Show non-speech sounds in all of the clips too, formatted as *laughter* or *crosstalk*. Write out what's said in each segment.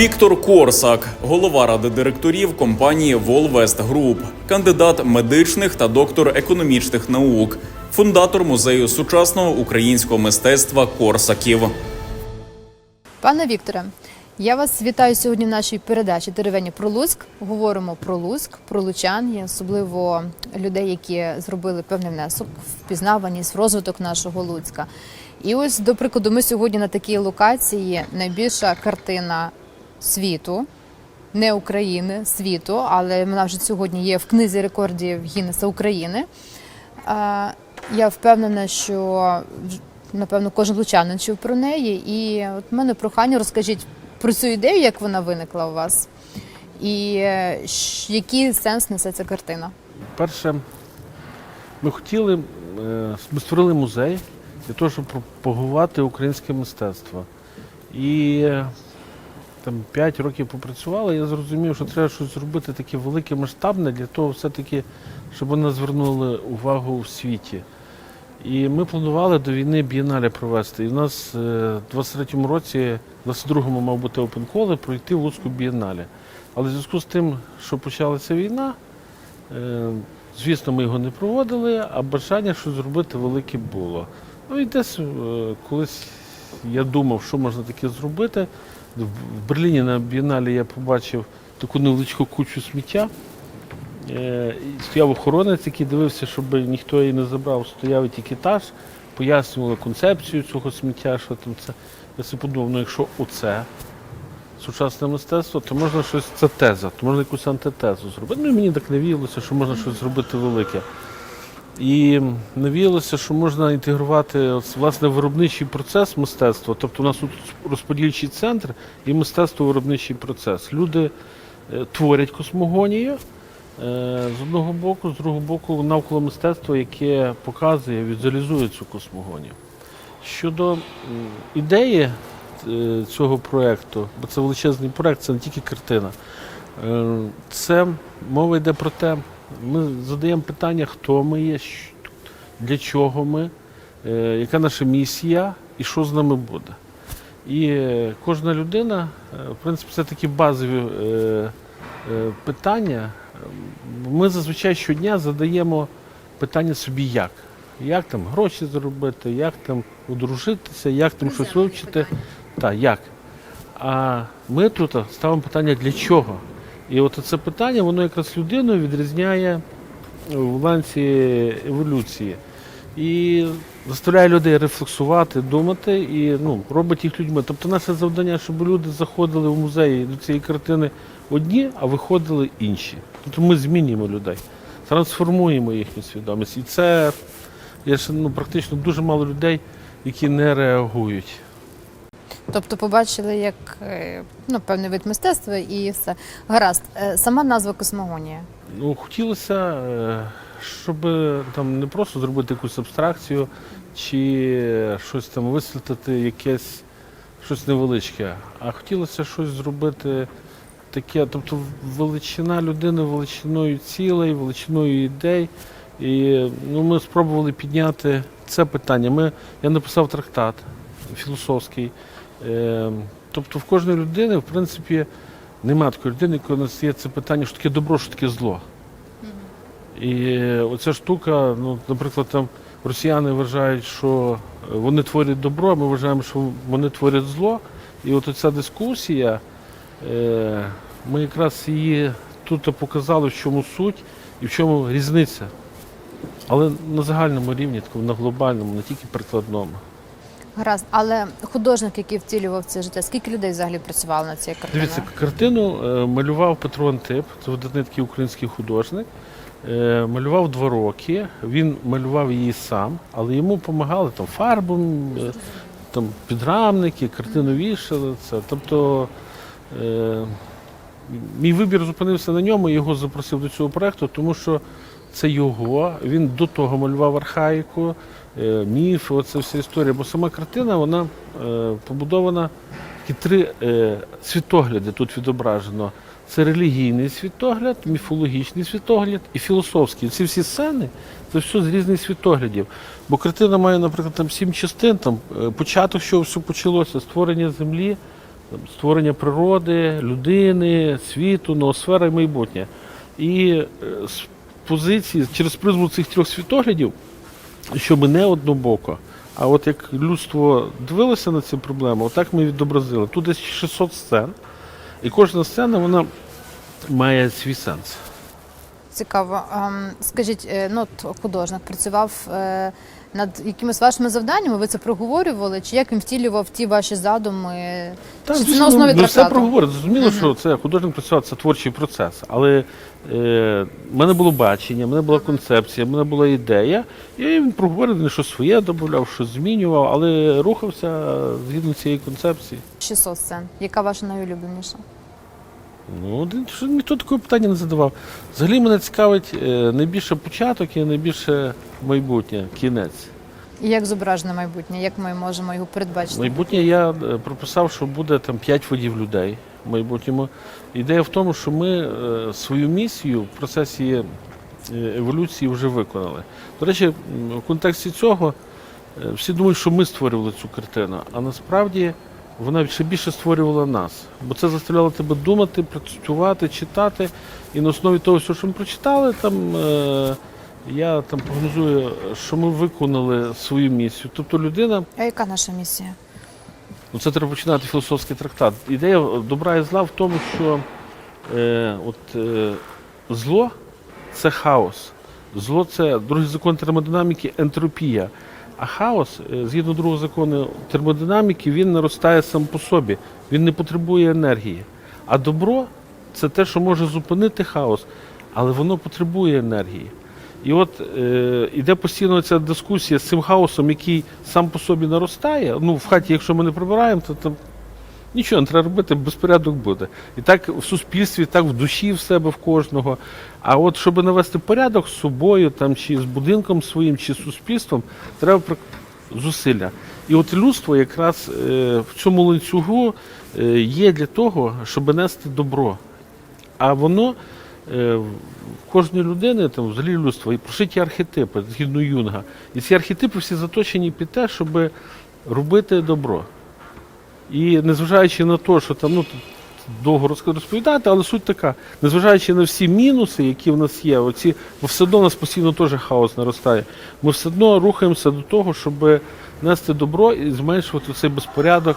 Віктор Корсак, голова ради директорів компанії Волвест Груп, кандидат медичних та доктор економічних наук, фундатор музею сучасного українського мистецтва Корсаків. Пане Вікторе, я вас вітаю сьогодні в нашій передачі Деревені про Луцьк. Говоримо про Луцьк, про лучан, і особливо людей, які зробили певний внесок в впізнаваність, в розвиток нашого Луцька. І ось, до прикладу, ми сьогодні на такій локації найбільша картина світу, не України, світу, але вона вже сьогодні є в книзі рекордів Гіннеса України. Я впевнена, що напевно кожен лучанин чув про неї. І от в мене прохання, розкажіть про цю ідею, як вона виникла у вас, і е, який сенс несе ця картина. Перше, ми хотіли, е, ми створили музей для того, щоб пропагувати українське мистецтво. І е, там 5 років попрацювали, я зрозумів, що треба щось зробити таке велике, масштабне для того, все-таки, щоб вони звернули увагу в світі. І ми планували до війни бієнале провести. І в нас е, в 23-му році, в 22-му мав бути опенколи, пройти в Луцьку бієнале. Але в зв'язку з тим, що почалася війна, Е, Звісно, ми його не проводили, а бажання щось зробити велике було. Ну і десь е, колись я думав, що можна таке зробити. В Берліні на бієналі я побачив таку невеличку кучу сміття. Е, Стояв охоронець, який дивився, щоб ніхто її не забрав, стояв етикетаж, пояснювали концепцію цього сміття, що там це. Я собі подумав, ну якщо оце сучасне мистецтво, то можна щось, це теза, то можна якусь антитезу зробити. Ну і мені так навіялося, що можна щось зробити велике. І навіялося, що можна інтегрувати власне виробничий процес мистецтва. Тобто у нас тут розподільчий центр і мистецтво-виробничий процес. Люди е, творять космогонію е, з одного боку, з другого боку, навколо мистецтва, яке показує, візуалізує цю космогонію. Щодо ідеї е, цього проєкту, бо це величезний проєкт, це не тільки картина. Це мова йде про те, ми задаємо питання, хто ми є, для чого ми, е, яка наша місія і що з нами буде. І е, кожна людина, е, в принципі, це такі базові питання. Ми зазвичай щодня задаємо питання собі як. Як там гроші заробити, як там одружитися, як там щось вивчити. Так, як. А ми тут ставимо питання для чого. І от це питання, воно якраз людину відрізняє в ланці еволюції. І заставляє людей рефлексувати, думати і ну, робить їх людьми. Тобто наше завдання, щоб люди заходили в музеї до цієї картини одні, а виходили інші. Тобто ми змінюємо людей, трансформуємо їхню свідомість. І це є ще ну, практично дуже мало людей, які не реагують. Тобто, побачили як е, ну, певний вид мистецтва і все. Гаразд, Е, сама назва космогонія. Ну, хотілося, е, щоб там не просто зробити якусь абстракцію чи щось там висвітлити, якесь щось невеличке, а хотілося щось зробити таке, тобто величина людини величиною цілей, величиною ідей. І ну, ми спробували підняти це питання. Ми, я написав трактат філософський. Е, тобто в кожної людини, в принципі, Нема такої людини, нас є це питання, що таке добро, що таке зло. І оця штука, ну, наприклад, там росіяни вважають, що вони творять добро, а ми вважаємо, що вони творять зло. І от ця дискусія, е, ми якраз її тут показали, в чому суть і в чому різниця. Але на загальному рівні, на глобальному, не тільки прикладному. Гаразд, але художник, який втілював це життя, скільки людей взагалі працювало над цією картиною? Дивіться, картину е, малював Петро Антип, це видатний такий український художник. Е, Малював два роки. Він малював її сам, але йому допомагали там фарбом, е, там підрамники, картину вішали. Це. Тобто е, мій вибір зупинився на ньому, його запросив до цього проєкту, тому що це його. Він до того малював архаїку, міф, оце вся історія. Бо сама картина вона е, побудована такі три е, світогляди тут відображено. Це релігійний світогляд, міфологічний світогляд і філософський. Ці всі сцени це все з різних світоглядів. Бо картина має, наприклад, там сім частин, там е, початок, що все почалося, створення землі, там, створення природи, людини, світу, ноосфера і майбутнє. І е, з позиції через призму цих трьох світоглядів, щоб не однобоко. А от як людство дивилося на ці проблеми, отак ми відобразили. Тут десь 600 сцен, і кожна сцена вона має свій сенс. Цікаво. Ем, Скажіть, е, ну художник працював е, над якимись вашими завданнями, ви це проговорювали? Чи як він втілював ті ваші задуми? Так, Чи це звісно, на основі ми все проговорили. Зрозуміло, що це художник працював, це творчий процес. Але е, в мене було бачення, в мене була концепція, в мене була ідея. І він проговорив, він щось своє додавав, щось змінював, але рухався згідно цієї концепції. 600 сцен. Яка ваша найулюбленіша? Ну, що ніхто такого питання не задавав. Взагалі мене цікавить е, найбільше початок і найбільше майбутнє, кінець. І як зображене майбутнє? Як ми можемо його передбачити? Майбутнє я е, прописав, що буде там 5 видів людей в майбутньому. Ідея в тому, що ми е, свою місію в процесі еволюції вже виконали. До речі, в контексті цього всі думають, що ми створювали цю картину, а насправді вона ще більше створювала нас. Бо це заставляло тебе думати, працювати, читати. І на основі того, що ми прочитали, там. е, Я там прогнозую, що ми виконали свою місію. Тобто людина А яка наша місія? Ну, це треба починати філософський трактат. Ідея добра і зла в тому, що е, от, е, зло це хаос. Зло це другий закон термодинаміки ентропія. А хаос, е, згідно другого закону термодинаміки, він наростає сам по собі, він не потребує енергії. А добро це те, що може зупинити хаос, але воно потребує енергії. І от е, іде постійно ця дискусія з цим хаосом, який сам по собі наростає. Ну, в хаті, якщо ми не прибираємо, то там нічого не треба робити, безпорядок буде. І так в суспільстві, так в душі в себе в кожного. А от щоб навести порядок з собою, там, чи з будинком своїм, чи з суспільством, треба зусилля. І от людство якраз е, в цьому ланцюгу е, є для того, щоб нести добро. А воно е, в кожної людини, там, взагалі людства, і прошиті архетипи, згідно Юнга. І ці архетипи всі заточені під те, щоб робити добро. І незважаючи на те, що там ну, довго розповідати, але суть така, незважаючи на всі мінуси, які в нас є, оці, бо все одно у нас постійно теж хаос наростає. Ми все одно рухаємося до того, щоб нести добро і зменшувати цей безпорядок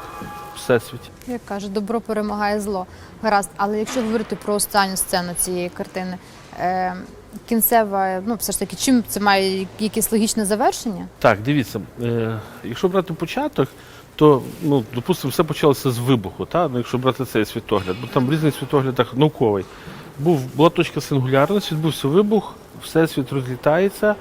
в всесвіті. Як кажуть, добро перемагає зло. Гаразд. Але якщо говорити про останню сцену цієї картини, е, кінцева, ну все ж таки, чим це має якесь логічне завершення? Так, дивіться, е, якщо брати початок, то, ну, допустимо, все почалося з вибуху, та? Ну, якщо брати цей світогляд, бо там в різних світоглядах науковий. Був, була точка сингулярності, відбувся вибух, всесвіт розлітається,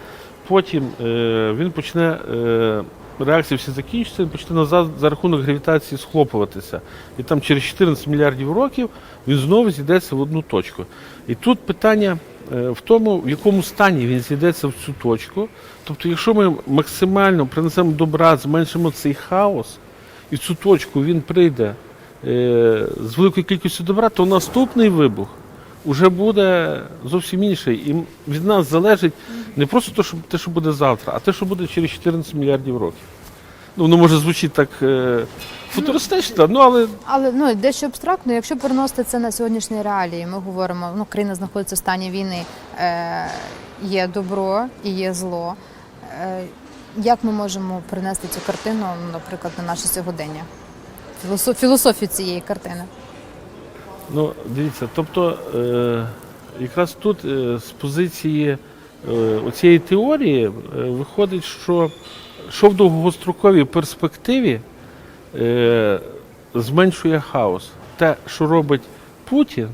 потім е, він почне, е, реакції всі закінчаться, він почне назад за рахунок гравітації схлопуватися. І там через 14 мільярдів років він знову зійдеться в одну точку. І тут питання е, в тому, в якому стані він зійдеться в цю точку. Тобто, якщо ми максимально принесемо добра, зменшимо цей хаос, і в цю точку він прийде е, з великою кількістю добра, то наступний вибух вже буде зовсім інший. І від нас залежить не просто те, що, те, що буде завтра, а те, що буде через 14 мільярдів років. Ну, воно може звучить так е, футуристично, ну але Але ну дещо абстрактно, якщо переносити це на сьогоднішні реалії, ми говоримо, ну країна знаходиться в стані війни, е, є добро і є зло. Е, як ми можемо принести цю картину, ну, наприклад, на наше сьогодення? Філософ, філософію цієї картини. Ну, дивіться, тобто е, якраз тут е, з позиції оцієї теорії е, виходить, що, що в довгостроковій перспективі е, зменшує хаос. Те, що робить Путін,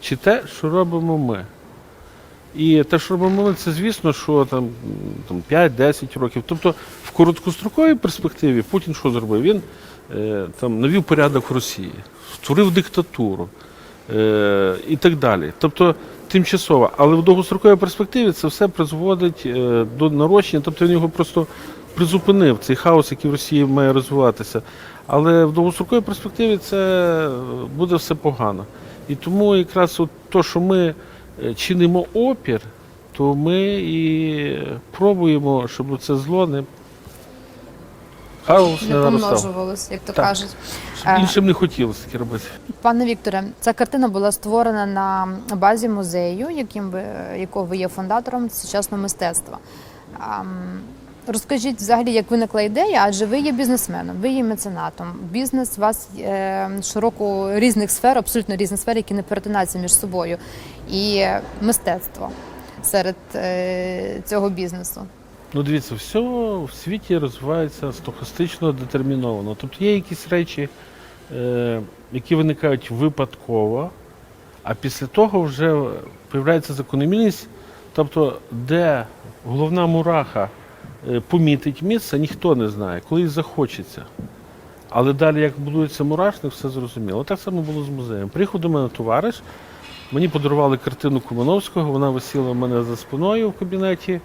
чи те, що робимо ми. І те, що робимо ми, це звісно, що там, там 5-10 років. Тобто в короткостроковій перспективі Путін що зробив? Він е, там навів порядок в Росії, створив диктатуру е, і так далі. Тобто тимчасово. Але в довгостроковій перспективі це все призводить е, до нарощення, тобто він його просто призупинив, цей хаос, який в Росії має розвиватися. Але в довгостроковій перспективі це е, буде все погано. І тому якраз от то, що ми е, чинимо опір, то ми і пробуємо, щоб це зло не хаос не наростав. помножувалось, як то Так. кажуть. Е, іншим не хотілося таке робити. Пане Вікторе, ця картина була створена на базі музею, яким ви, якого ви є фундатором сучасного мистецтва. Ам, Розкажіть взагалі, як виникла ідея, адже ви є бізнесменом, ви є меценатом. Бізнес у вас е, широко різних сфер, абсолютно різних сфер, які не перетинаються між собою, і мистецтво серед е, цього бізнесу. Ну, дивіться, все в світі розвивається стохастично детерміновано. Тобто є якісь речі, е, які виникають випадково, а після того вже з'являється закономірність, тобто, де головна мураха е, помітить місце, ніхто не знає, коли їй захочеться. Але далі, як будується мурашник, все зрозуміло. Так само було з музеєм. Приїхав до мене товариш, мені подарували картину Кумановського, вона висіла в мене за спиною в кабінеті.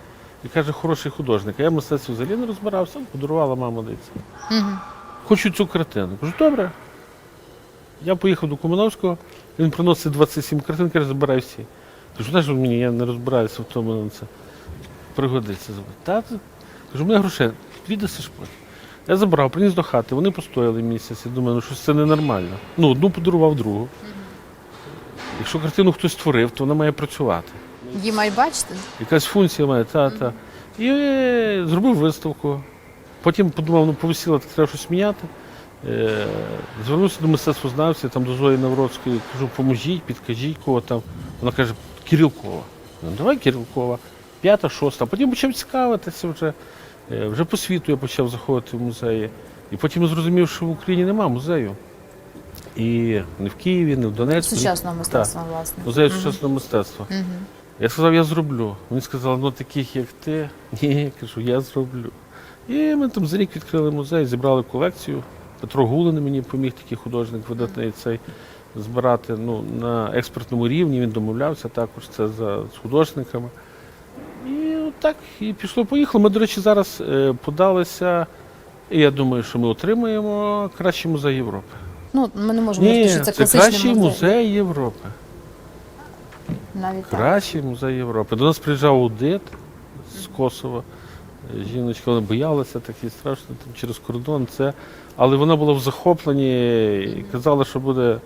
І каже, хороший художник. А я мистецтві взагалі не розбирався, подарувала мама дивиться. Угу. Хочу цю картину. Кажу, добре. Я поїхав до Кумановського, він приносить 27 картин, каже, забирай всі. Кажу, знаєш, мені я не розбираюся в тому, це пригодиться. Та, кажу, у мене грошей, віддаси ж потім. Я забрав, приніс до хати, вони постояли місяць. Я думаю, ну щось це ненормально. Ну, одну подарував другу. Якщо картину хтось створив, то вона має працювати. Її мають бачити. Якась функція має, та, та. І е, зробив виставку. Потім подумав, ну повисіло, так треба щось міняти. Е, звернувся до мистецтвознавця, там до Зої Навроцької, кажу, поможіть, підкажіть кого там. Вона каже, Кирилкова. Ну, давай Кирилкова. П'ята, шоста. Потім почав цікавитися вже. Е, Вже по світу я почав заходити в музеї. І потім я зрозумів, що в Україні немає музею. І не в Києві, не в Донецьку. Сучасного мистецтва, власне. Музею сучасного мистецтва. Угу. Я сказав, я зроблю. Вони сказали, ну таких як ти. *laughs* Ні, я кажу, я зроблю. І ми там за рік відкрили музей, зібрали колекцію. Петро Гулин мені поміг такий художник видатний цей збирати ну, на експертному рівні. Він домовлявся також це за, з художниками. І так, і пішло-поїхало. Ми, до речі, зараз е, подалися. І я думаю, що ми отримаємо кращий музей Європи. Ну, ми не можемо говорити, Ні, що це, це класичний кращий музей. музей Європи. Навіть так. Кращий музей Європи. До нас приїжджав аудит з Косова. Жіночка вона боялася такі страшно там через кордон. Це. Але вона була в захопленні і казала, що буде,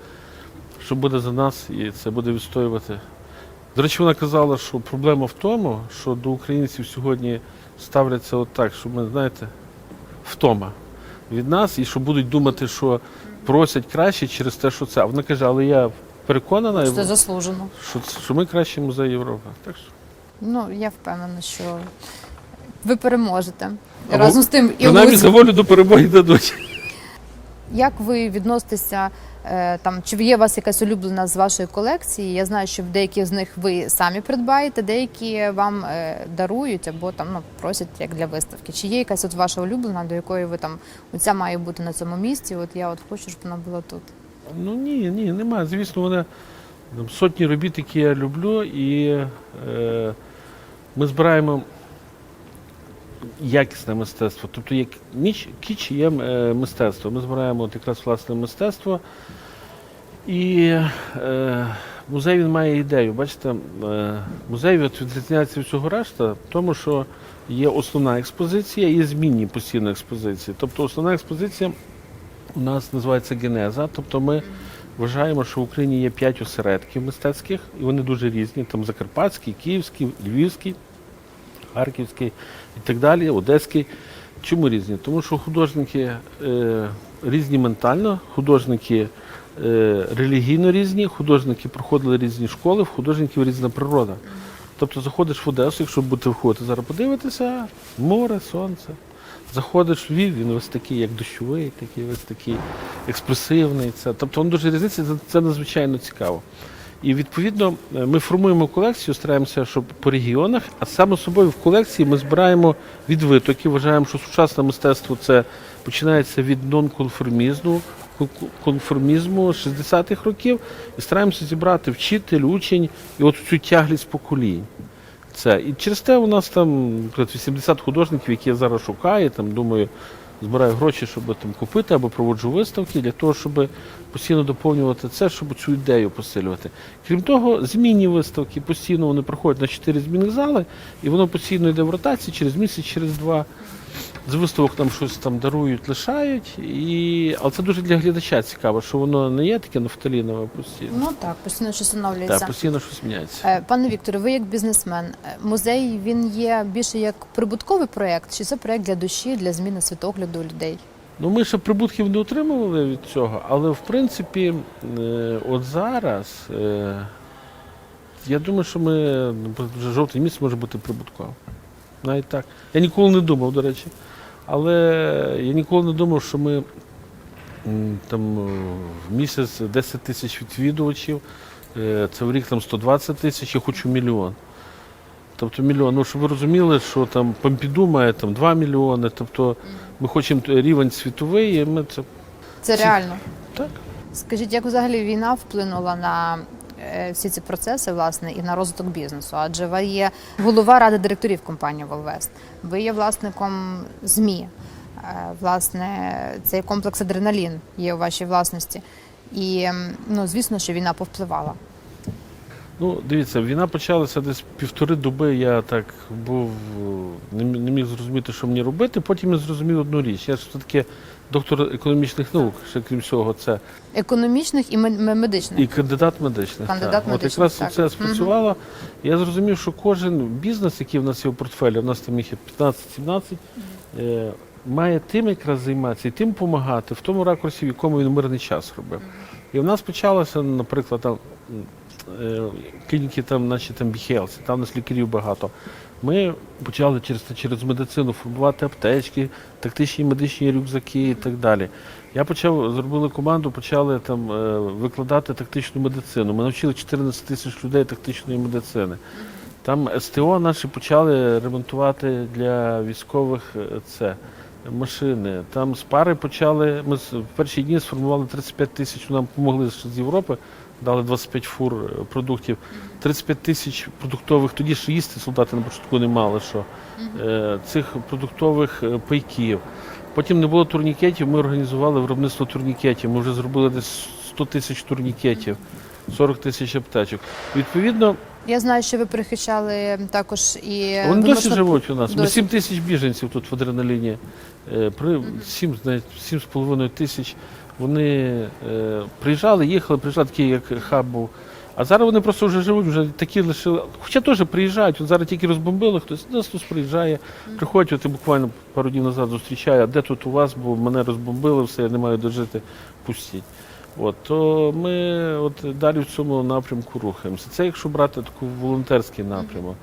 що буде за нас і це буде відстоювати. До речі, вона казала, що проблема в тому, що до українців сьогодні ставляться отак, що ми, знаєте, втома від нас, і що будуть думати, що просять краще через те, що це. А вона каже, але я переконана, це заслужено. що, що ми кращий музей Європи. Так що Ну, я впевнена, що ви переможете. Або Разом з тим, і принаймні Луцьк. за волю до перемоги дадуть. як ви відноситеся е, там, чи є у вас якась улюблена з вашої колекції? Я знаю, що деякі з них ви самі придбаєте, деякі вам е, дарують або там ну, просять як для виставки. Чи є якась от ваша улюблена, до якої ви там оця має бути на цьому місці? От я от хочу, щоб вона була тут. Ну ні, ні, немає. Звісно, вони там, сотні робіт, які я люблю, і е, ми збираємо якісне мистецтво. Тобто як ніч, кіч є е, мистецтво. Ми збираємо от якраз власне мистецтво. І е, музей він має ідею. Бачите, е, музей відрізняється від цього решта, в тому що є основна експозиція і змінні постійно експозиції. Тобто основна експозиція у нас називається генеза. Тобто ми вважаємо, що в Україні є п'ять осередків мистецьких, і вони дуже різні. Там Закарпатський, Київський, Львівський, Харківський і так далі, Одеський. Чому різні? Тому що художники е, різні ментально, художники е, релігійно різні, художники проходили різні школи, в художників різна природа. Тобто заходиш в Одесу, якщо будете входити зараз подивитися, море, сонце. Заходиш в Львів, він весь такий, як дощовий, такий весь такий експресивний. Це, тобто він дуже різниця, це, це надзвичайно цікаво. І відповідно е, ми формуємо колекцію, стараємося, щоб по регіонах, а саме собою в колекції ми збираємо від витоків. Вважаємо, що сучасне мистецтво це починається від нонконформізму, конформізму 60-х років, і стараємося зібрати вчитель, учень і от цю тяглість поколінь. Це. І через те у нас там 80 художників, які я зараз шукаю, там думаю, збираю гроші, щоб там купити або проводжу виставки для того, щоб постійно доповнювати це, щоб цю ідею посилювати. Крім того, змінні виставки постійно вони проходять на 4 змінних зали, і воно постійно йде в ротації через місяць, через два. З виставок нам щось там дарують, лишають. І... Але це дуже для глядача цікаво, що воно не є таке нафталінове постійно. Ну так, постійно щось оновлюється. Так, постійно щось міняється. Е, Пане Вікторе, ви як бізнесмен, е, музей він є більше як прибутковий проєкт, чи це проєкт для душі, для зміни світогляду людей? Ну, ми ще прибутків не отримували від цього, але в принципі, е, от зараз, е, я думаю, що ми ну, вже жовтий місяць може бути прибутковим. Навіть так. Я ніколи не думав, до речі. Але я ніколи не думав, що ми там е, в місяць 10 тисяч відвідувачів, е, це в рік там 120 тисяч, я хочу мільйон. Тобто мільйон. Ну, щоб ви розуміли, що там Помпіду має там 2 мільйони. Тобто ми хочемо рівень світовий, і ми це Це реально. так. Скажіть, як взагалі війна вплинула на всі ці процеси, власне, і на розвиток бізнесу? Адже ви є голова ради директорів компанії Волвест, ви є власником ЗМІ. Е, Власне, цей комплекс адреналін є у вашій власності. І ну, звісно, що війна повпливала. Ну, дивіться, війна почалася десь півтори доби. Я так був, не, не міг зрозуміти, що мені робити. Потім я зрозумів одну річ. Я ж все-таки доктор економічних наук, ще крім всього, це Економічних і мед- медичних. і кандидат медичних. Кандидат так. медичних, От якраз так. це спрацювало. Я зрозумів, що кожен бізнес, який в нас є в портфелі, у нас там їх є 15-17, е, має тим якраз займатися і тим допомагати в тому ракурсі, в якому він мирний час робив. І в нас почалося, наприклад, там е, клініки, там, наші там Біхелсі, там у нас лікарів багато. Ми почали через, через медицину формувати аптечки, тактичні медичні рюкзаки і так далі. Я почав, зробили команду, почали там е, викладати тактичну медицину. Ми навчили 14 тисяч людей тактичної медицини. Там СТО наші почали ремонтувати для військових е, це машини. Там з пари почали. Ми в перші дні сформували 35 тисяч. Нам допомогли з Європи, дали 25 фур е, продуктів. 35 тисяч продуктових, тоді ж їсти солдати на початку не мали що. Е, Цих продуктових е, пайків. Потім не було турнікетів, ми організували виробництво турнікетів. Ми вже зробили десь 100 тисяч турнікетів, 40 тисяч аптечок. Відповідно, Я знаю, що ви прихищали також і вони досі живуть у нас. Ми досі. 7 тисяч біженців тут в адреналіні. При 7, навіть 7,5 тисяч. Вони е, приїжджали, їхали, приїжджали такий, як хаб був. А зараз вони просто вже живуть, вже такі лишили. Хоча теж приїжджають, от зараз тільки розбомбили, хтось нас тут приїжджає, приходять, от я буквально пару днів назад зустрічаю, а де тут у вас, бо мене розбомбили, все, я не маю де жити, пустіть. От, то ми от далі в цьому напрямку рухаємося. Це якщо брати таку волонтерський напрямок.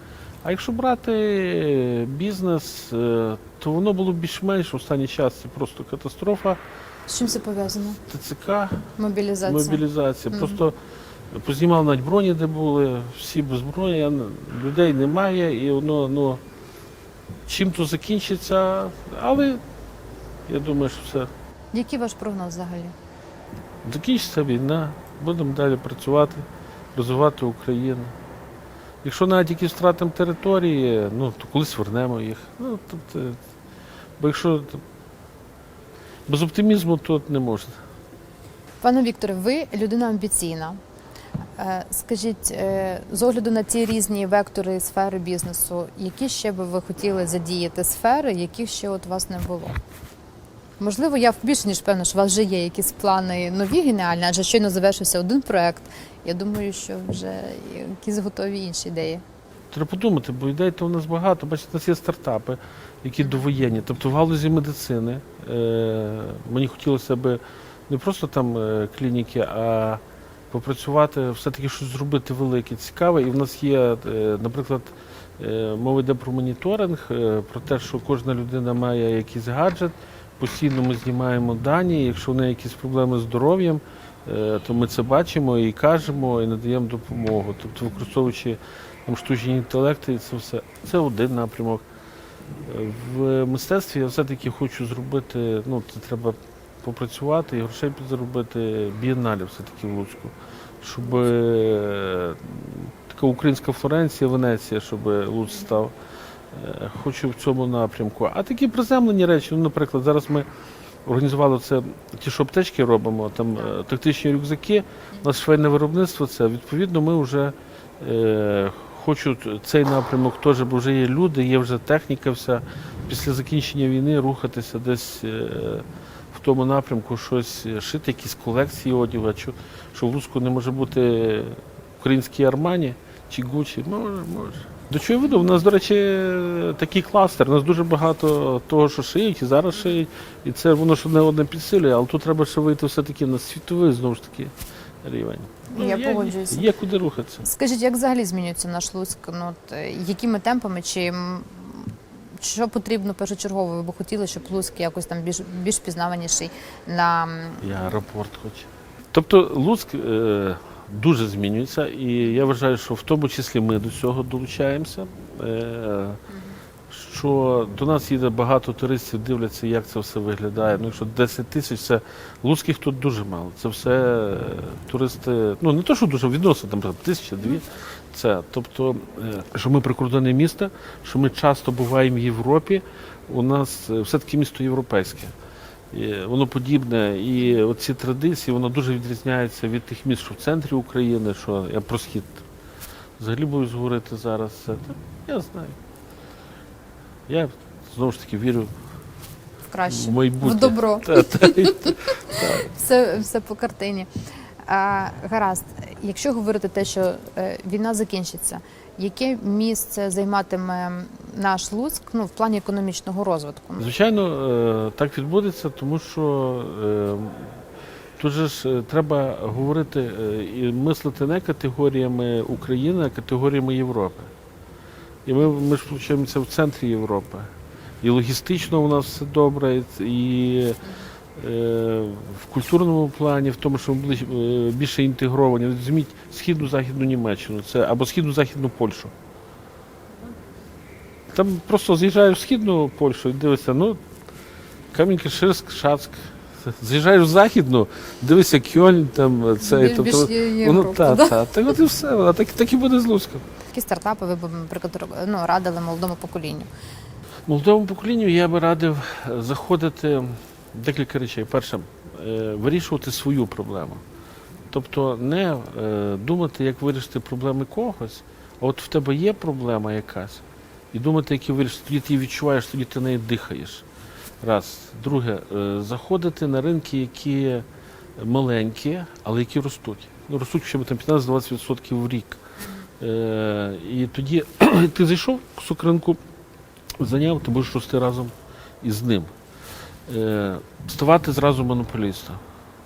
А якщо брати е, бізнес, е, то воно було більш-менш останній час це просто катастрофа. З чим це пов'язано? ТЦК, Мобілізація. мобілізація. Мгм. Просто познімали навіть броні, де були, всі без броні, а людей немає, і воно ну, чим то закінчиться, але я думаю, що все. Який ваш прогноз взагалі? Закінчиться війна, будемо далі працювати, розвивати Україну. Якщо навіть якісь втратимо території, ну, то колись вернемо їх. Ну, тобто, бо якщо без оптимізму тут не можна. Пане Вікторе, ви людина амбіційна. Е, Скажіть, е, з огляду на ці різні вектори сфери бізнесу, які ще би ви хотіли задіяти сфери, яких ще от у вас не було? Можливо, я більше ніж певна, що у вас вже є якісь плани нові геніальні, адже щойно завершився один проект. Я думаю, що вже якісь готові інші ідеї. Треба подумати, бо ідей то у нас багато. Бачите, у нас є стартапи, які довоєнні. Тобто в галузі медицини е, мені хотілося б не просто там е, клініки, а попрацювати, все-таки щось зробити велике, цікаве. І в нас є, е, наприклад, мова йде про моніторинг, про те, що кожна людина має якийсь гаджет. Постійно ми знімаємо дані. Якщо в неї якісь проблеми з здоров'ям, то ми це бачимо і кажемо, і надаємо допомогу. Тобто, використовуючи там, штучні інтелекти, і це все. Це один напрямок. В мистецтві я все-таки хочу зробити, ну, це треба попрацювати і грошей підзаробити бієналі все-таки в Луцьку. Щоб е, така українська Флоренція, Венеція, щоб Луцьк став. Е, Хочу в цьому напрямку. А такі приземлені речі, ну, наприклад, зараз ми організували це, ті, що аптечки робимо, там е, тактичні рюкзаки, у нас швейне виробництво це. Відповідно, ми вже хочуть цей напрямок теж, бо вже є люди, є вже техніка вся. Після закінчення війни рухатися десь е, в тому напрямку, щось шити, якісь колекції одягу. Що, в Луцьку не може бути українські армані чи Гучі? Може, може. До чого я веду? У нас, до речі, такий кластер. У нас дуже багато того, що шиють, і зараз шиють. І це воно ж одне одне підсилює, але тут треба ще вийти все-таки на світовий знову ж таки рівень. Я є, погоджуюся. Є куди рухатися. Скажіть, як взагалі змінюється наш Луцьк? Ну, от, е, якими темпами? Чи м, що потрібно першочергово? Ви б хотіли, щоб Луцьк якось там більш, більш пізнаваніший на м, Я аеропорт хочу. Тобто Луцьк е, дуже змінюється, і я вважаю, що в тому числі ми до цього долучаємося. Е, що до нас їде багато туристів, дивляться, як це все виглядає. Ну, якщо 10 тисяч, це Луцьких тут дуже мало. Це все е, туристи, ну не то, що дуже відносно, там тисяча, дві. Це, тобто, е, що ми прикордонне місто, що ми часто буваємо в Європі. У нас е, все-таки місто європейське. І воно подібне, і оці традиції, воно дуже відрізняється від тих міст, що в центрі України, що я про схід взагалі буду говорити зараз. Це, я знаю. Я знову ж таки вірю в краще? в майбутнє. В добро. Та, та, і- *laughs* Все, все по картині. А, гаразд, якщо говорити те, що е, війна закінчиться, яке місце займатиме наш Луцьк ну, в плані економічного розвитку? Звичайно, е, так відбудеться, тому що е, тут же ж е, треба говорити е, і мислити не категоріями України, а категоріями Європи. І ми, ми ж включаємося в центрі Європи. І логістично у нас все добре, і, і е, в культурному плані, в тому, що ми були е, більше інтегровані. Візьміть східну західну Німеччину, це або східну західну Польщу. Там просто з'їжджаєш в східну Польщу і дивишся, ну, Камінь-Каширськ, Шацьк. З'їжджаєш в західну, дивишся Кьольн, там цей. Більш- більш тобто, воно, Європа, та, да? та, так от і все, а так, так і буде з Луцьком. Які стартапи ви б, наприклад, ну, радили молодому поколінню? Молодому поколінню я би радив заходити декілька речей. Перше, е, вирішувати свою проблему. Тобто не е, думати, як вирішити проблеми когось, а от в тебе є проблема якась, і думати, як її вирішити, тоді ти її відчуваєш, тоді ти нею дихаєш. Раз. Друге, е, заходити на ринки, які маленькі, але які ростуть. Ну, ростуть ще там 15-20% в рік. Е, і тоді *clears throat* ти зайшов кусок ринку, зайняв, ти будеш рости разом із ним. Е, ставати зразу монополістом.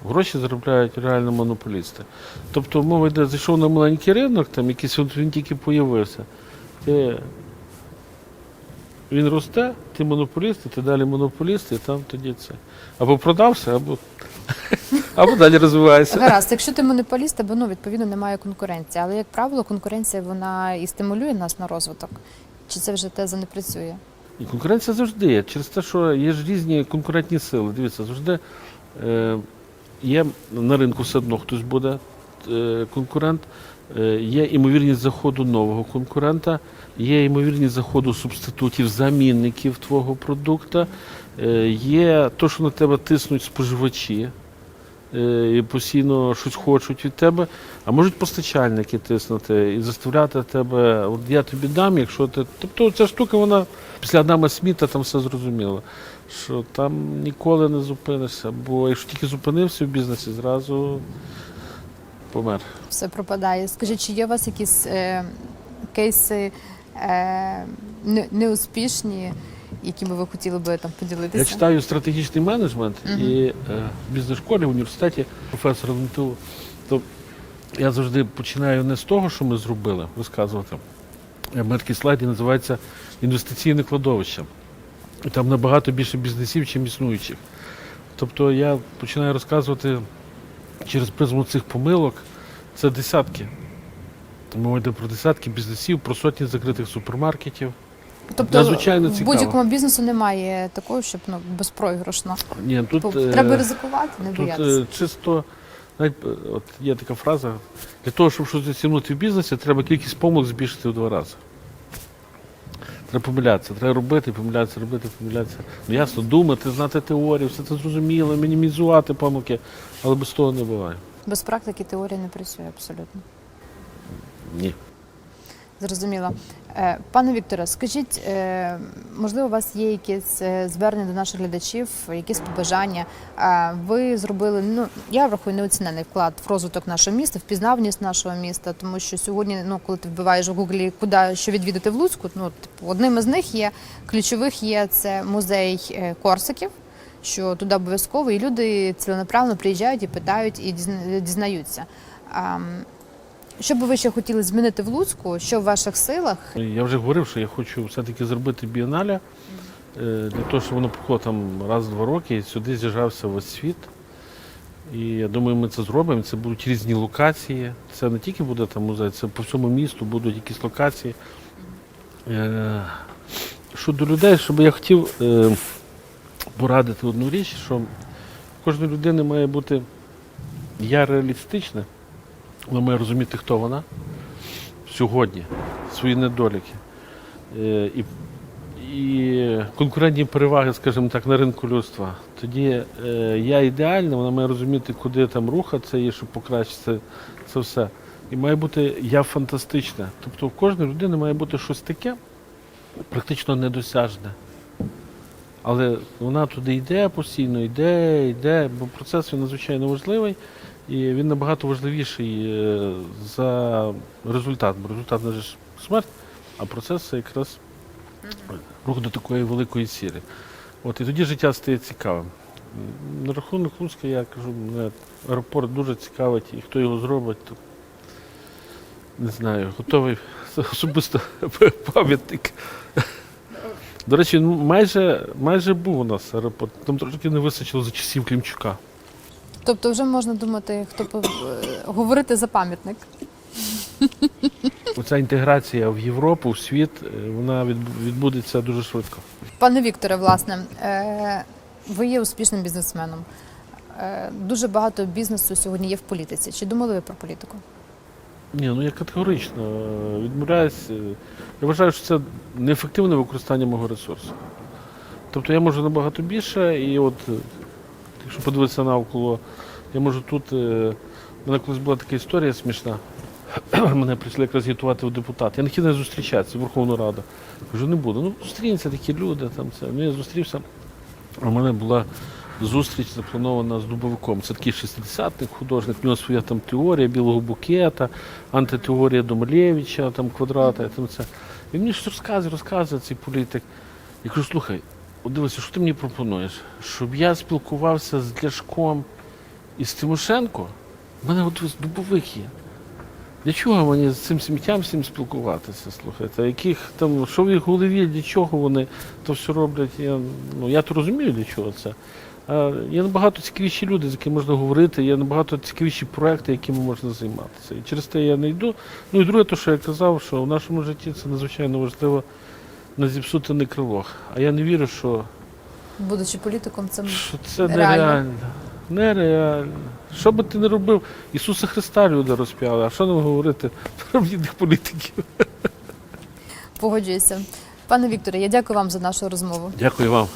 Гроші заробляють реально монополісти. Тобто, мова йде, зайшов на маленький ринок, там якийсь він тільки появився. Ти, він росте, ти монополіст, і ти далі монополіст, і там тоді це. Або продався, або, *laughs* або далі розвиваєшся. Гаразд, якщо ти монополіст, або ну, відповідно немає конкуренції. Але, як правило, конкуренція вона і стимулює нас на розвиток. Чи це вже теза не працює? І конкуренція завжди є. Через те, що є ж різні конкурентні сили. Дивіться, завжди е, є на ринку все одно хтось буде е, конкурент, е, є ймовірність заходу нового конкурента, є ймовірність заходу субститутів, замінників твого продукту, е, є те, що на тебе тиснуть споживачі. Е, І постійно щось хочуть від тебе, а можуть постачальники тиснути і заставляти тебе, от я тобі дам, якщо ти. Тобто ця штука, вона після Адама Сміта там все зрозуміло, що там ніколи не зупинишся, бо якщо тільки зупинився в бізнесі, зразу помер. Все пропадає. Скажіть, чи є у вас якісь е, кейси е, не, неуспішні, якими ви хотіли би там поділитися? Я читаю стратегічний менеджмент і е, в бізнес-школі, в університеті професора НТУ, то я завжди починаю не з того, що ми зробили, розказувати. Е, У такий слайд називається інвестиційне кладовище. І там набагато більше бізнесів, чим існуючих. Тобто я починаю розказувати через призму цих помилок. Це десятки. Мова йде про десятки бізнесів, про сотні закритих супермаркетів. Тобто надзвичайно в цікаво. будь-якому бізнесу немає такого, щоб ну, безпроіграшно. Ні, тут, е, Треба ризикувати, не Тут боятися. е, чисто, навіть, от є така фраза, для того, щоб щось досягнути в бізнесі, треба кількість помилок збільшити в два рази. Треба помилятися, треба робити, помилятися, робити, помилятися. Ну ясно, думати, знати теорію, все це зрозуміло, мінімізувати помилки, але без того не буває. Без практики теорія не працює абсолютно. Ні. Зрозуміло. Е, Пане Вікторе, скажіть, е, можливо, у вас є якесь е, звернення до наших глядачів, якісь побажання? Ви зробили, ну я врахую неоцінений вклад в розвиток нашого міста, в пізнавність нашого міста, тому що сьогодні, ну коли ти вбиваєш в гуглі, куди що відвідати в Луцьку, ну типу, одним із них є ключових є це музей Корсаків. Що туди обов'язково, і люди ціленаправно приїжджають і питають і дізнаються. Що би ви ще хотіли змінити в Луцьку? Що в ваших силах? Я вже говорив, що я хочу все-таки зробити бієналя е, для того, щоб воно проходило там раз в два роки і сюди з'їжджався весь світ. І я думаю, ми це зробимо. Це будуть різні локації. Це не тільки буде там музей, це по всьому місту будуть якісь локації. Е, Щодо людей, щоб я хотів е, порадити одну річ, що кожної людини має бути я реалістична, вона має розуміти, хто вона сьогодні, свої недоліки. Е, І, і конкурентні переваги, скажімо так, на ринку людства. Тоді е, я ідеальна, вона має розуміти, куди там рухатися і щоб покращити це все. І має бути я фантастична. Тобто в кожної людини має бути щось таке, практично недосяжне. Але вона туди йде постійно, йде, йде, бо процес він надзвичайно важливий, і він набагато важливіший е, за результат. Бо результат не ж смерть, а процес це якраз рух до такої великої цілі. От і тоді життя стає цікавим. На рахунок Луцька я кажу, мене аеропорт дуже цікавить, і хто його зробить, то не знаю, готовий *laughs* особисто пам'ятник. До речі, майже, майже був у нас аеропорт. Там трошки не вистачило за часів Клімчука. Тобто, вже можна думати, хто пов- е, говорити за пам'ятник. Оця інтеграція в Європу, в світ, е, вона відбудеться дуже швидко. Пане Вікторе, власне, е, ви є успішним бізнесменом. Дуже багато бізнесу сьогодні є в політиці. Чи думали ви про політику? Ні, ну я категорично відмовляюсь. Я вважаю, що це неефективне використання мого ресурсу. Тобто я можу набагато більше, і от, якщо подивитися навколо, я можу тут. е, У мене колись була така історія смішна. *clears throat* Мене прийшли якраз агітувати в депутат. Я не хотів навіть зустрічатися в Верховну Раду. Кажу, не буду. Ну, зустрінуться такі люди. Там це. Ну, я зустрівся. В мене була зустріч запланована з Дубовиком. Це такий шестидесятник художник, в нього своя там теорія білого букета, антитеорія Домалєвича, там квадрата. Там це. Він мені щось розказує, розказує цей політик. Я кажу, слухай, дивися, що ти мені пропонуєш? Щоб я спілкувався з Ляшком і з Тимошенко? У мене от ось дубовик є. Для чого мені з цим сміттям всім спілкуватися? Слухайте, яких там, що в їх голові, для чого вони то все роблять? Я, ну, я то розумію, для чого це. А є набагато цікавіші люди, з якими можна говорити, є набагато цікавіші проекти, якими можна займатися. І через те я не йду. Ну і друге, то, що я казав, що в нашому житті це надзвичайно важливо не зіпсути не крило. А я не вірю, що, Будучи політиком, це що це Реально. нереально. Нереально. Що би ти не робив, Ісуса Христа люди розп'яли, а що нам говорити про бідних політиків? погоджується. Пане Вікторе, я дякую вам за нашу розмову. Дякую вам.